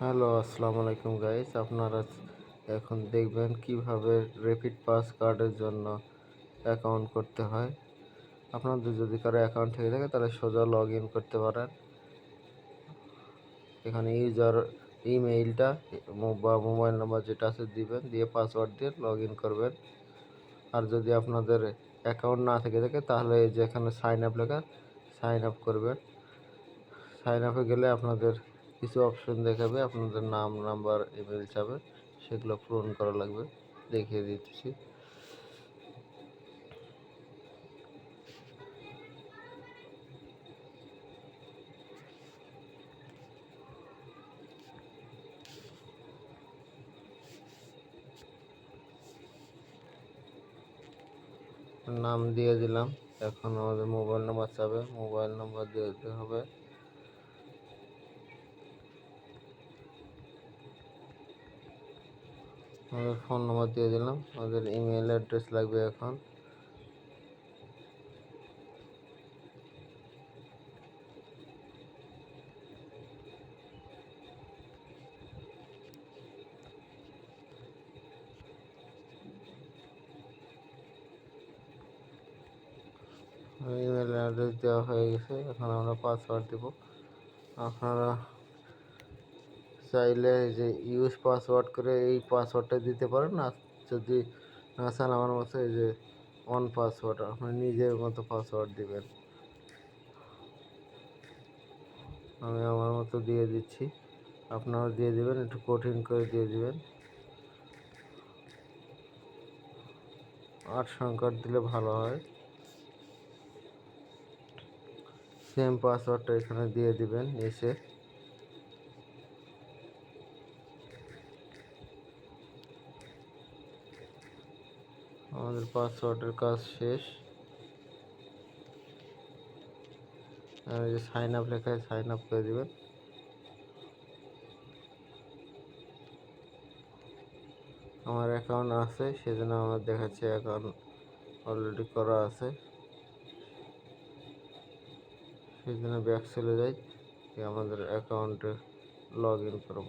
Hello, আসসালামু আলাইকুম guys আপনারা এখন দেখবেন কীভাবে র্যাপিড পাস কার্ডের জন্য অ্যাকাউন্ট করতে হয়। আপনাদের যদি কারও অ্যাকাউন্ট থেকে থাকে, তাহলে সোজা লগ ইন করতে পারেন। এখানে ইউজার ইমেইলটা বা মোবাইল নাম্বার যেটা আছে দিবেন, দিয়ে পাসওয়ার্ড দিয়ে লগ ইন করবেন। আর যদি আপনাদের অ্যাকাউন্ট না থেকে থাকে, তাহলে এই যে এখানে সাইন আপ লেখা সাইন আপ করবেন। সাইন আপে গেলে আপনাদের কিছু অপশন দেখাবে, আপনাদের নাম নাম্বার ইমেল চাবে, সেগুলো পূরণ করা লাগবে, দেখিয়ে দিচ্ছি। নাম দিয়ে দিলাম, এখন আমাদের মোবাইল নাম্বার চাবে মোবাইল নাম্বার দিতে হবে। আমাদের ফোন নাম্বার দিয়ে দিলাম। আমাদের ইমেল অ্যাড্রেস লাগবে এখন। ইমেল অ্যাড্রেস দেওয়া হয়ে গেছে। এখন আমরা পাসওয়ার্ড দেব। আপনারা চাইলে যে ইউজ পাসওয়ার্ড করে এই পাসওয়ার্ডটা দিতে পারেন। না যদি না চান আমার মতো এই যে অন পাসওয়ার্ড, আপনি নিজের মতো পাসওয়ার্ড দিবেন। আমি আমার মতো দিয়ে দিচ্ছি। আপনারা দিয়ে দিবেন, একটু কঠিন করে দিয়ে দিবেন। আট সংখ্যার দিলে ভালো হয়। সেম পাসওয়ার্ডটা এখানে দিয়ে দিবেন, এসে আমাদের পাসওয়ার্ডের কাজ শেষ। আর যে সাইন আপ লেখায় সাইন আপ করে দিবেন। আমার অ্যাকাউন্ট আছে, সেজন্য আমার দেখাচ্ছে অ্যাকাউন্ট অলরেডি করা আছে। সেজন্য ব্যাক চলে যাই আমাদের অ্যাকাউন্টে লগ ইন করব।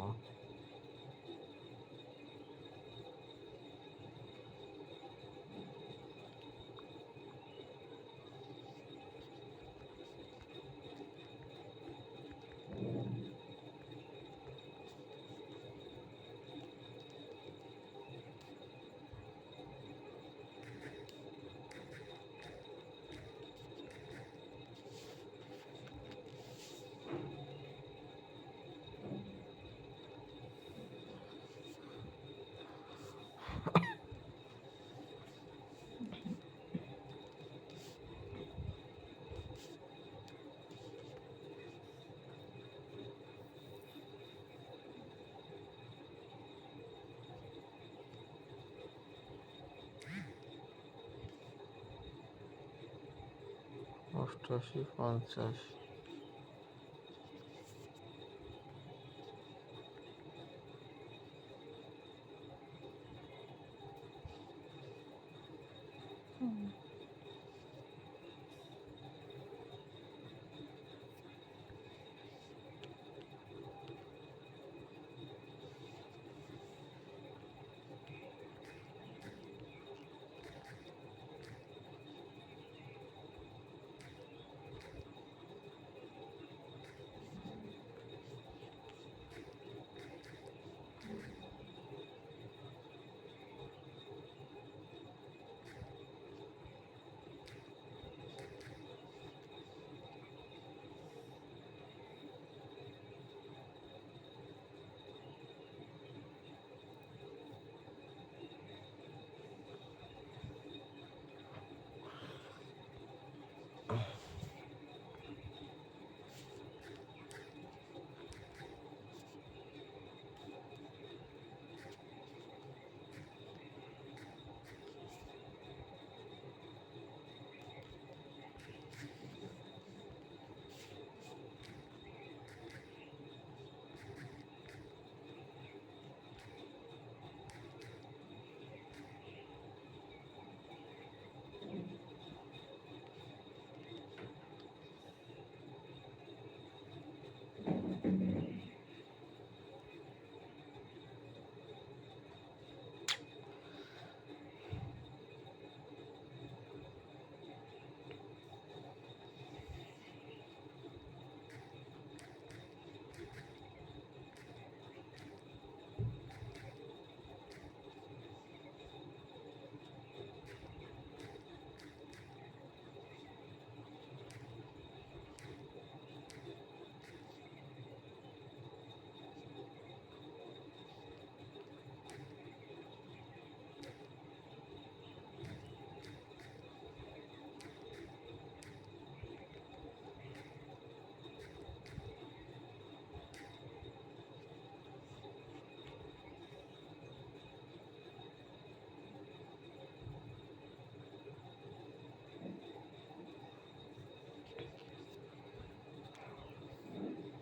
অষ্টআশি পঞ্চাশ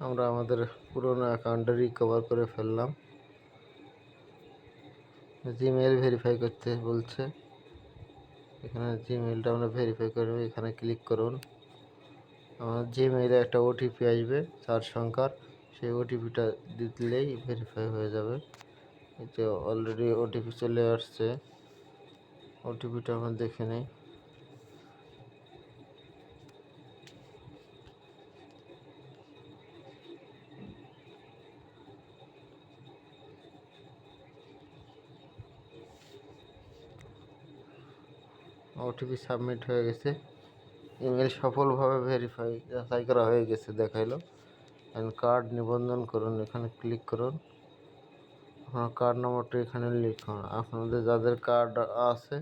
আমরা আমাদের পুরোনো অ্যাকাউন্টটা রিকভার করে ফেললাম। জিমেল ভেরিফাই করতে বলছে। এখানে জিমেলটা আমরা ভেরিফাই করব এখানে ক্লিক করুন। আমার জিমেইলে একটা ওটিপি আসবে চার সংখ্যার। সেই ওটিপিটা দিলেই ভেরিফাই হয়ে যাবে। এই যে অলরেডি ওটিপি চলে আসছে। ওটিপিটা আমরা দেখে নিই। ওটিপি সাবমিট হয়ে গেছে। ইমেল সফলভাবে ভেরিফাই যাচাই করা হয়ে গেছে, দেখাইলো। এখন কার্ড নিবন্ধন করুন, এখানে ক্লিক করুন। আপনার কার্ড নম্বরটা এখানে লিখুন আপনাদের যাদের কার্ড আছে,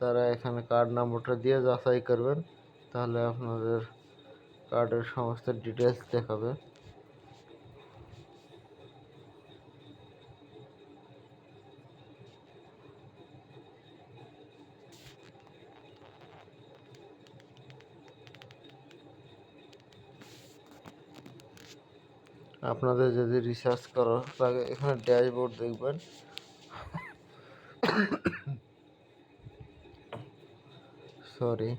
তারা এখানে কার্ড নম্বরটা দিয়ে যাচাই করবেন। তাহলে আপনাদের কার্ডের সমস্ত ডিটেলস দেখাবে। আপনাদের যদি রিসার্চ করার লাগে এখানে ড্যাশবোর্ড দেখবেন। সরি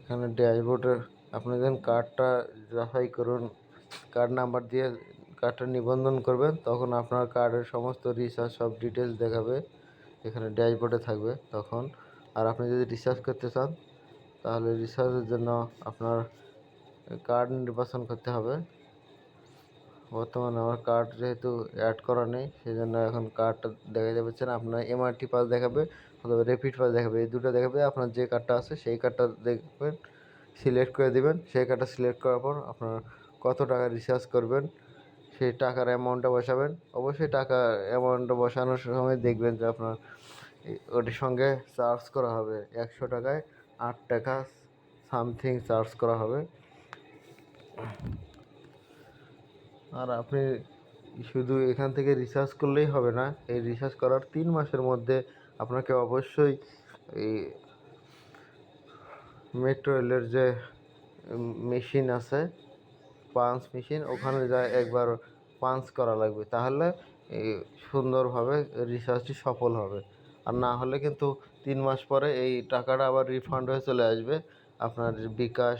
এখানে ড্যাশবোর্ডের আপনি যখন কার্ডটা যাচাই করুন কার্ড নাম্বার দিয়ে কার্ডটা নিবন্ধন করবেন, তখন আপনার কার্ডের সমস্ত রিচার্জ সব ডিটেলস দেখাবে। এখানে ড্যাশবোর্ডে থাকবে তখন। আর আপনি যদি রিচার্জ করতে চান, তাহলে রিচার্জের জন্য আপনার কার্ড নির্বাচন করতে হবে। বর্তমানে আমার কার্ড যেহেতু অ্যাড করা নেই সেই জন্য এখন কার্ডটা দেখা যাচ্ছে না। আপনার এমআরটি পাস দেখাবে অথবা রেপিড পাস দেখাবে, এই দুটো দেখাবে। আপনার যে কার্ডটা আছে সেই কার্ডটা দেখবেন সিলেক্ট করে দেবেন। সেই কার্ডটা সিলেক্ট করার পর আপনার কত টাকা রিচার্জ করবেন, সেই টাকার অ্যামাউন্টটা বসাবেন। অবশ্যই টাকা অ্যামাউন্টটা বসানোর সময় দেখবেন যে আপনার ওটির সঙ্গে চার্জ করা হবে একশো টাকায় আট টাকা সামথিং চার্জ করা হবে। আর আপনি শুধু এখান থেকে রিসার্চ করলেই হবে না, এই রিসার্চ করার তিন মাসের মধ্যে আপনাকে অবশ্যই এই মেট্রো রেলের যে মেশিন আছে পাঞ্চ মেশিন ওখানে যা একবার পাঞ্চ করা লাগবে। তাহলে সুন্দরভাবে রিসার্চটি সফল হবে। আর না হলে কিন্তু তিন মাস পরে এই টাকাটা আবার রিফান্ড হয়ে চলে আসবে। আপনার বিকাশ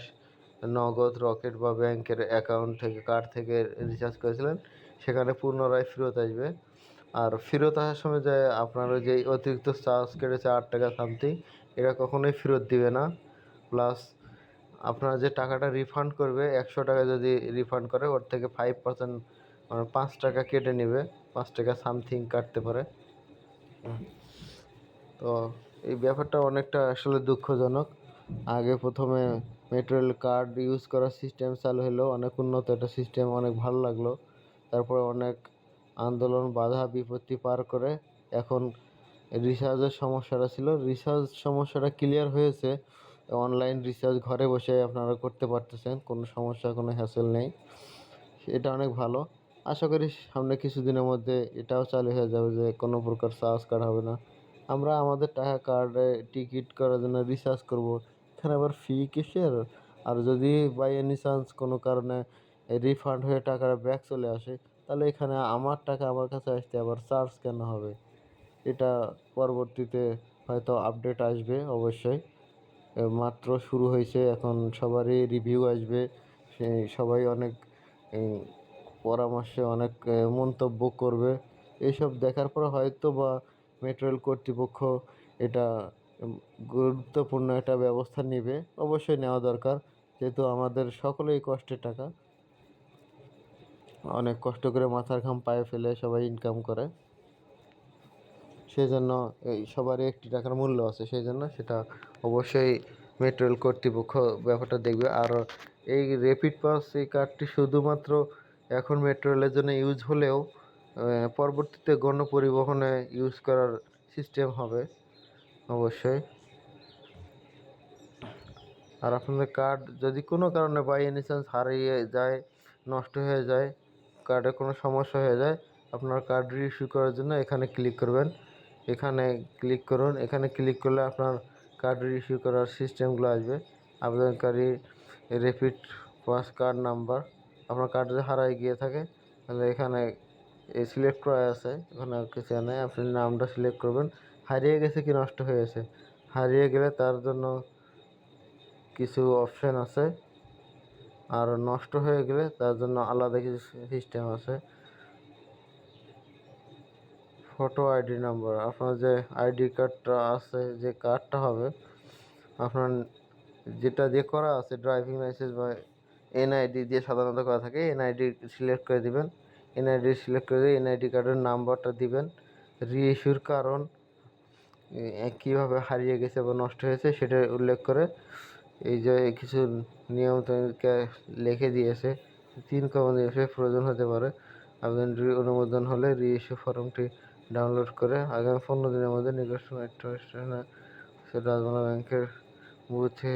নগদ রকেট বা ব্যাংকের অ্যাকাউন্ট থেকে কার্ড থেকে রিচার্জ করেছিলেন, সেখানে পুনরায় ফেরত আসবে। আর ফেরত আসার সময় যে আপনার যে অতিরিক্ত চার্জ কেটেছে আট টাকা সামথিং, এটা কখনোই ফেরত দিবে না। প্লাস আপনার যে টাকাটা রিফান্ড করবে, একশো টাকা যদি রিফান্ড করে, ওর থেকে ফাইভ পার্সেন্ট মানে পাঁচ টাকা কেটে নেবে, পাঁচ টাকা সামথিং কাটতে পারে। তো এই ব্যাপারটা অনেকটা আসলে দুঃখজনক। আগে প্রথমে মেটেরিয়াল কার্ড ইউজ করার সিস্টেম চালু হলো, অনেক উন্নত একটা সিস্টেম, অনেক ভালো লাগল। তারপরে অনেক আন্দোলন, বাধা, বিপত্তি পার করে এখন রিচার্জের সমস্যাটা ছিল। রিচার্জ সমস্যাটা ক্লিয়ার হয়েছে। অনলাইন রিচার্জ ঘরে বসে আপনারা করতে পারতেছেন, কোনো সমস্যা, কোনো হ্যাসেল নেই। এটা অনেক ভালো। আশা করি সামনে কিছুদিনের মধ্যে এটাও চালু হয়ে যাবে যে কোনো প্রকার চার্জ কাট হবে না। আমরা আমাদের টাকা কার্ডে টিকিট করার জন্য রিচার্জ করব। এখানে আবার ফি কিসের? আর যদি বাই এনি চান্স কোনো কারণে রিফান্ড হয়ে টাকাটা ব্যাক চলে আসে, তাহলে এখানে আমার টাকা আমার কাছে আসতে আবার চার্জ কেন হবে? এটা পরবর্তীতে হয়তো আপডেট আসবে অবশ্যই। মাত্র শুরু হয়েছে, এখন সবারই রিভিউ আসবে। সে সবাই অনেক পরামর্শে অনেক মন্তব্য করবে। এইসব দেখার পর হয়তো বা মেটেরিয়াল কর্তৃপক্ষ এটা গুরুত্বপূর্ণ একটা ব্যবস্থা নেবে, অবশ্যই নেওয়া দরকার, যেহেতু আমাদের সকলেই কষ্টের টাকা। অনেক কষ্ট করে মাথার ঘাম পায়ে ফেলে সবাই ইনকাম করে। সেই জন্য এই সবারই একটি টাকার মূল্য আছে সেই জন্য সেটা অবশ্যই মেট্রোরেল কর্তৃপক্ষ ব্যাপারটা দেখবে। আর এই র্যাপিড পাস এই কার্ডটি শুধুমাত্র এখন মেট্রো রেলের জন্য ইউজ হলেও পরবর্তীতে গণপরিবহনে ইউজ করার সিস্টেম হবে। অবশ্যই। আর আপনাদের কার্ড যদি কোনো কারণে বাই এনি চান্স হারিয়ে যায়, নষ্ট হয়ে যায় কার্ডে কোনো সমস্যা হয়ে যায়, আপনার কার্ড রিইস্যু করার জন্য এখানে ক্লিক করবেন। এখানে ক্লিক করুন। এখানে ক্লিক করলে আপনার কার্ড রিইস্যু করার সিস্টেমগুলো আসবে। আবেদনকারী রেপিড পাস কার্ড নাম্বার আপনার কার্ড যদি হারাই গিয়ে থাকে, তাহলে এখানে সিলেক্ট করা আছে। ওখানে কিছু নেই। আপনি নামটা সিলেক্ট করবেন। হারিয়ে গেছে কি নষ্ট হয়ে গেছে? হারিয়ে গেলে তার জন্য কিছু অপশান আছে। আর নষ্ট হয়ে গেলে তার জন্য আলাদা কিছু সিস্টেম আছে। ফটো আইডি নাম্বার আপনার যে আইডি কার্ডটা আছে, যে কার্ডটা হবে, আপনার যেটা দিয়ে করা আছে ড্রাইভিং লাইসেন্স বা এনআইডি দিয়ে সাধারণত করা থাকে এনআইডি সিলেক্ট করে দিবেন। এনআইডি সিলেক্ট করে এনআইডি কার্ডের নাম্বারটা দিবেন। রিইস্যুর কারণ কীভাবে হারিয়ে গেছে বা নষ্ট হয়েছে সেটা উল্লেখ করে এই যে কিছু নিয়ম তাদেরকে লিখে দিয়েছে। তিন কমা দিয়েছে প্রয়োজন হতে পারে। আবেদনটি অনুমোদন হলে রিইস্যু ফর্মটি ডাউনলোড করে আগামী পনেরো দিনের মধ্যে নিকটস্থ মেট্রো স্টেশনে সেটা রাজবাংলা ব্যাংকের বুথে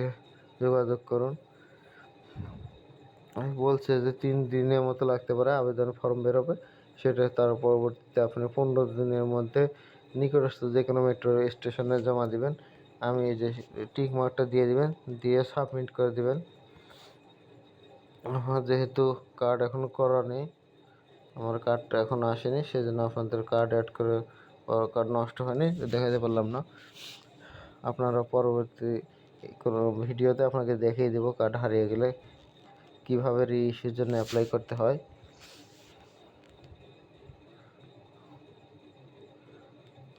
যোগাযোগ করুন। বলছে যে তিন দিনের মতো লাগতে পারে, আবেদন ফর্ম বেরোবে। সেটা তার পরবর্তীতে আপনি পনেরো দিনের মধ্যে নিকটস্থ যে কোনো মেট্রো স্টেশনে জমা দিবেন। আমি এই যে টিক মার্কটা দিয়ে দিবেন, দিয়ে সাবমিট করে দিবেন। আমার যেহেতু কার্ড এখন করা নেই, আমার কার্ডটা এখন আসেনি, সেজন্য আপনাদের কার্ড অ্যাড করে কার্ড নষ্ট হয়নি দেখাতে পারলাম না। আপনারা পরবর্তী কোনো ভিডিওতে আপনাকে দেখিয়ে দেবো কার্ড হারিয়ে গেলে কীভাবে রিইস্যুর জন্য অ্যাপ্লাই করতে হয়।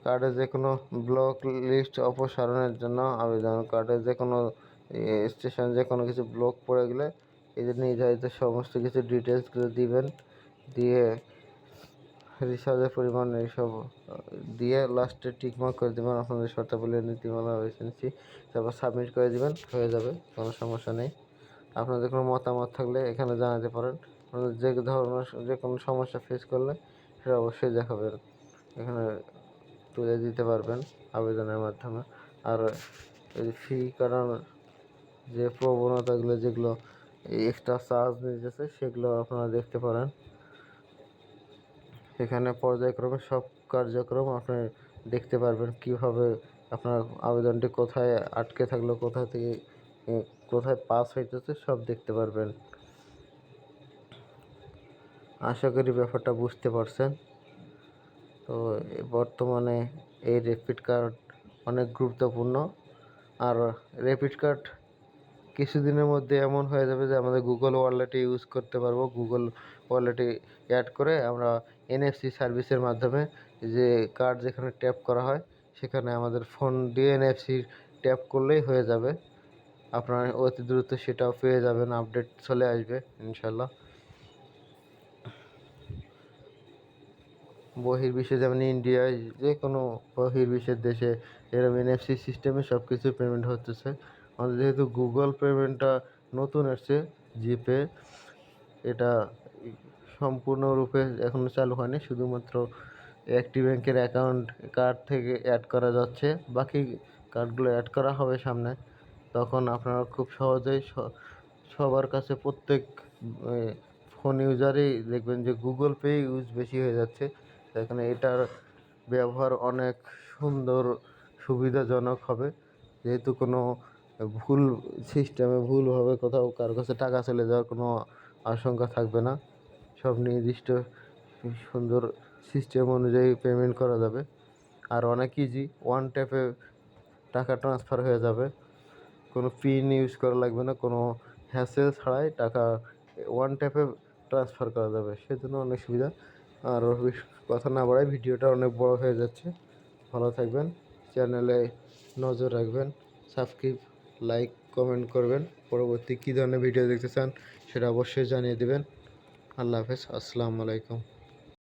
কার্ডে যে কোনো ব্লক লিস্ট অপসারণের জন্য আবেদন কার্ডে যে কোনো স্টেশন যে কোনো কিছু ব্লক পড়ে গেলে যে নির্ধারিত সমস্ত কিছু ডিটেলসগুলো দিবেন, দিয়ে রিচার্জের পরিমাণ এইসব দিয়ে লাস্টে টিকমার্ক করে দেবেন, আপনাদের শর্তাবলী নীতিমালা নিচ্ছি তারপর সাবমিট করে দিবেন, হয়ে যাবে, কোনো সমস্যা নেই। আপনাদের কোনো মতামত থাকলে এখানে জানাতে পারেন। আপনাদের যে ধরনের, যে কোনো সমস্যা ফেস করলে সেটা অবশ্যই দেখাবেন। এখানে তুলে দিতে পারবেন আবেদনের মাধ্যমে। আর ফি কাটানোর যে প্রবণতাগুলো, যেগুলো এক্সট্রা চার্জ নিতেছে, সেগুলো আপনারা দেখতে পারেন। এখানে পর্যায়ক্রমে সব কার্যক্রম আপনি দেখতে পারবেন কীভাবে আপনার আবেদনটি কোথায় আটকে থাকল কোথা থেকে কোথায় পাস হইতেছে, সব দেখতে পারবেন। আশা করি ব্যাপারটা বুঝতে পারছেন। তো বর্তমানে এই র্যাপিড কার্ড অনেক গুরুত্বপূর্ণ। আর র্যাপিড কার্ড কিছুদিনের মধ্যে এমন হয়ে যাবে যে আমাদের গুগল ওয়ালেটে ইউজ করতে পারব। গুগল ওয়ালেটে অ্যাড করে আমরা এনএফসি সার্ভিসের মাধ্যমে যে কার্ড যেখানে ট্যাপ করা হয়, সেখানে আমাদের ফোন দিয়ে এনএফসি ট্যাপ করলেই হয়ে যাবে। আপনার অতি দ্রুত সেটাও পেয়ে যাবেন, আপডেট চলে আসবে ইনশাল্লাহ। বহির্বিশ্বে, যেমন ইন্ডিয়ায় যে কোনো বহির্বিশ্বের দেশে এরকম এনএফসি সিস্টেমে সব কিছু পেমেন্ট হচ্ছে। আমাদের যেহেতু গুগল পেমেন্টটা নতুন এসছে জিপে এটা সম্পূর্ণরূপে এখনও চালু হয়নি। শুধুমাত্র একটি ব্যাংকের অ্যাকাউন্ট কার্ড থেকে অ্যাড করা যাচ্ছে। বাকি কার্ডগুলো অ্যাড করা হবে সামনে। তখন আপনারা খুব সহজেই সবার কাছে প্রত্যেক ফোন ইউজারই দেখবেন যে গুগল পে ইউজ বেশি হয়ে যাচ্ছে। এখানে এটার ব্যবহার অনেক সুন্দর, সুবিধাজনক হবে। যেহেতু কোনো ভুল সিস্টেমে ভুলভাবে কোথাও কারও কাছে টাকা চলে যাওয়ার কোনো আশঙ্কা থাকবে না। সব নির্দিষ্ট সুন্দর সিস্টেম অনুযায়ী পেমেন্ট করা যাবে। আর অনেক ইজি ওয়ান ট্যাপে টাকা ট্রান্সফার হয়ে যাবে। কোনো পিন ইউজ করা লাগবে না, কোনো হ্যাসেল ছাড়াই টাকা ওয়ান ট্যাপে ট্রান্সফার করা যাবে। সেজন্য অনেক সুবিধা। আর কথা না বাড়ায় ভিডিওটা অনেক বড় হয়ে যাচ্ছে। ভালো থাকবেন, চ্যানেলে নজর রাখবেন সাবস্ক্রাইব লাইক কমেন্ট করবেন। পরবর্তী কী ধরনের ভিডিও দেখতে চান সেটা অবশ্যই জানিয়ে দেবেন। আল্লাহ হাফেজ, আসসালামু আলাইকুম।